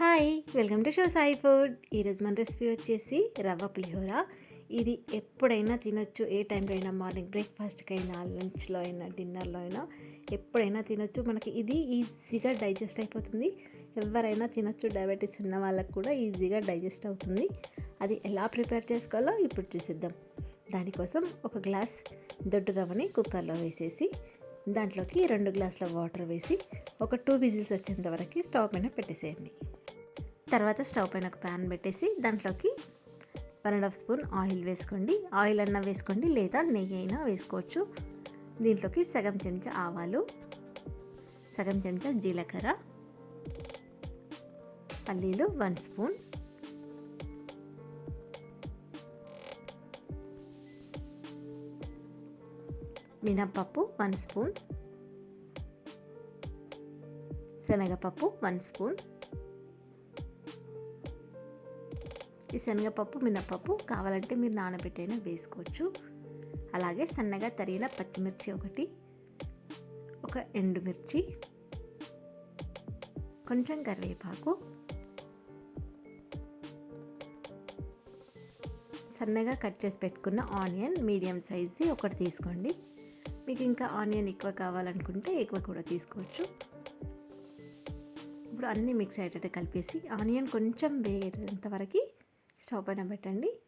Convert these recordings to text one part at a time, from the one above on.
Hi welcome to show Sai food. ఈరోజు మన recipe వచ్చేసి రవ్వ పులిహోర. ఇది ఎప్పుడైనా తినొచ్చు ఏ టైంలో అయినా మార్నింగ్ బ్రేక్ఫాస్ట్కి అయినా లంచ్లో అయినా డిన్నర్లో అయినా ఎప్పుడైనా తినొచ్చు. మనకి ఇది ఈజీగా డైజెస్ట్ అయిపోతుంది. ఎవరైనా తినొచ్చు డయాబెటీస్ ఉన్న వాళ్ళకి కూడా ఈజీగా డైజెస్ట్ అవుతుంది. అది ఎలా ప్రిపేర్ చేసుకోవాలో ఇప్పుడు చూసిద్దాం. దానికోసం ఒక గ్లాస్ దొడ్డు రవ్వని కుక్కర్లో వేసేసి దాంట్లోకి రెండు గ్లాసుల వాటర్ వేసి ఒక టూ విజిల్స్ వచ్చేంత వరకు స్టవ్ పైన పెట్టేసేయండి. తర్వాత స్టవ్ పైన ఒక ప్యాన్ పెట్టేసి దాంట్లోకి one and half spoon oil వేసుకోండి. ఆయిల్ అన్నా వేసుకోండి లేదా నెయ్యి అయినా వేసుకోవచ్చు. దీంట్లోకి సగం చెంచా ఆవాలు సగం చెంచా జీలకర్ర పల్లీలు వన్ స్పూన్. మినప్పప్పు వన్ స్పూన్. శనగపప్పు వన్ స్పూన్. ఈ శనగపప్పు మినపప్పు కావాలంటే మీరు నానబెట్టైనా వేసుకోవచ్చు. అలాగే సన్నగా తరిగిన పచ్చిమిర్చి ఒకటి ఒక ఎండుమిర్చి కొంచెం కరివేపాకు. సన్నగా కట్ చేసి పెట్టుకున్న ఆనియన్ మీడియం సైజు ఒకటి తీసుకోండి. మీకు ఇంకా ఆనియన్ ఎక్కువ కావాలనుకుంటే ఎక్కువ కూడా తీసుకోవచ్చు. ఇప్పుడు అన్నీ మిక్స్ అయ్యేటట్టు కలిపేసి ఆనియన్ కొంచెం వేగేటంత వరకు స్టవ్ పైన పెట్టండి.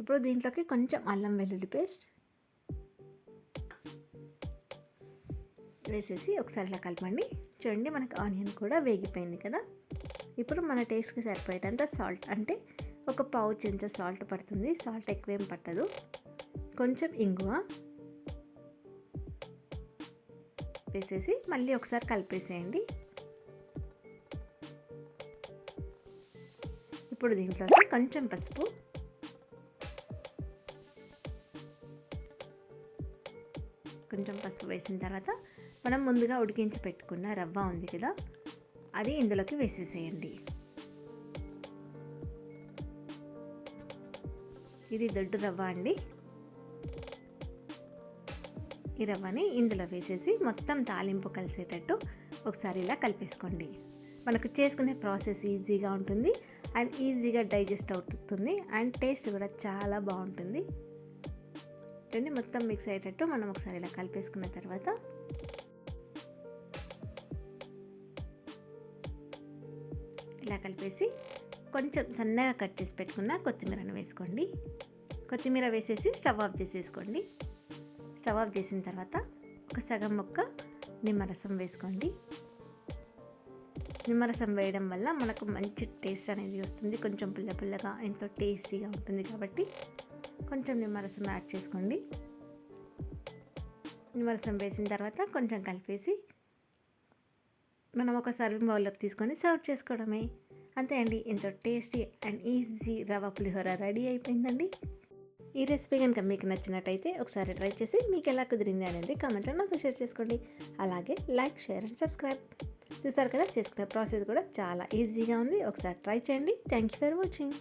ఇప్పుడు దీంట్లోకి కొంచెం అల్లం వెల్లుల్లి పేస్ట్ వేసేసి ఒకసారి ఇలా కలపండి. చూడండి మనకు ఆనియన్ కూడా వేగిపోయింది కదా. ఇప్పుడు మన టేస్ట్కి సరిపోయేటంత సాల్ట్ అంటే ఒక పావు చెంచా సాల్ట్ పడుతుంది. సాల్ట్ ఎక్కువేం పట్టదు. కొంచెం ఇంగువ వేసేసి మళ్ళీ ఒకసారి కలిపేసేయండి. ఇప్పుడు దీంట్లోకి కొంచెం పసుపు. కొంచెం పసుపు వేసిన తర్వాత మనం ముందుగా ఉడికించి పెట్టుకున్న రవ్వ ఉంది కదా అది ఇందులోకి వేసేసేయండి. ఇది దొడ్డు రవ్వ అండి. ఈ రవ్వని ఇందులో వేసేసి మొత్తం తాలింపు కలిసేటట్టు ఒకసారి ఇలా కలిపేసుకోండి. మనకు చేసుకునే ప్రాసెస్ ఈజీగా ఉంటుంది అండ్ ఈజీగా డైజెస్ట్ అవుతుంది అండ్ టేస్ట్ కూడా చాలా బాగుంటుంది. చూడండి మొత్తం మిక్స్ అయ్యేటట్టు మనం ఒకసారి ఇలా కలిపేసుకున్న తర్వాత ఇలా కలిపేసి కొంచెం సన్నగా కట్ చేసి పెట్టుకున్న కొత్తిమీరను వేసుకోండి. కొత్తిమీర వేసేసి స్టవ్ ఆఫ్ చేసేసుకోండి. స్టవ్ ఆఫ్ చేసిన తర్వాత ఒక సగం మొక్క నిమ్మరసం వేసుకోండి. నిమ్మరసం వేయడం వల్ల మనకు మంచి టేస్ట్ అనేది వస్తుంది. కొంచెం పుల్ల పుల్లగా ఎంతో టేస్టీగా ఉంటుంది కాబట్టి కొంచెం నిమ్మరసం యాడ్ చేసుకోండి. నిమ్మరసం వేసిన తర్వాత కొంచెం కలిపేసి మనం ఒక సర్వింగ్ బౌల్లోకి తీసుకొని సర్వ్ చేసుకోవడమే. అంతే అండి. ఎంతో tasty and easy rava pulihora ready అయిపోయిందండి. ఈ రెసిపీ కనుక మీకు నచ్చినట్టయితే ఒకసారి ట్రై చేసి మీకు ఎలా కుదిరింది అనేది కామెంట్లో నాతో షేర్ చేసుకోండి. అలాగే లైక్ షేర్ అండ్ సబ్స్క్రైబ్ చూసారు కదా? చేసుకునే ప్రాసెస్ కూడా చాలా ఈజీగా ఉంది. ఒకసారి ట్రై చేయండి. Thank you for watching